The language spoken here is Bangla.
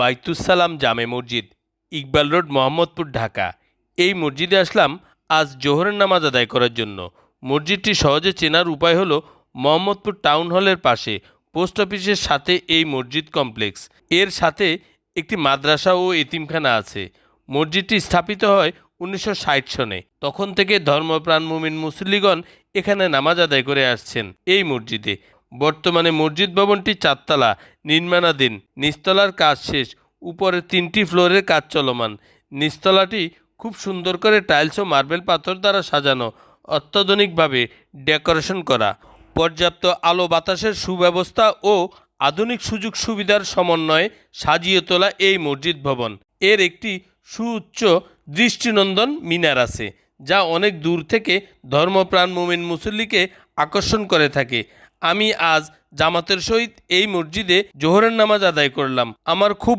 বাইতুসালাম জামে মসজিদ, ইকবাল রোড, মোহাম্মদপুর, ঢাকা। এই মসজিদে আসলাম আজ জোহরের নামাজ আদায় করার জন্য। মসজিদটি সহজে চেনার উপায় হলো মোহাম্মদপুর টাউন হলের পাশে, পোস্ট অফিসের সাথে এই মসজিদ কমপ্লেক্স। এর সাথে একটি মাদ্রাসা ও এতিমখানা আছে। মসজিদটি স্থাপিত হয় উনিশশো ষাট সনে। তখন থেকে ধর্মপ্রাণ মুমিন মুসল্লিগণ এখানে নামাজ আদায় করে আসছেন এই মসজিদে। বর্তমানে মসজিদ ভবনটি চারতলা, নির্মাণাধীন। নিচতলার কাজ শেষ, উপরে তিনটি ফ্লোরের কাজ চলমান। নিচতলাটি খুব সুন্দর করে টাইলস ও মার্বেল পাথর দ্বারা সাজানো, অত্যাধুনিকভাবে ডেকোরেশন করা। পর্যাপ্ত আলো বাতাসের সুব্যবস্থা ও আধুনিক সুযোগ সুবিধার সমন্বয়ে সাজিয়ে তোলা এই মসজিদ ভবন। এর একটি সুউচ্চ দৃষ্টিনন্দন মিনার আছে, যা অনেক দূর থেকে ধর্মপ্রাণ মুমিন মুসল্লিকে আকর্ষণ করে থাকে। আমি আজ জামাতের সহিত এই মসজিদে জোহরের নামাজ আদায় করলাম। আমার খুব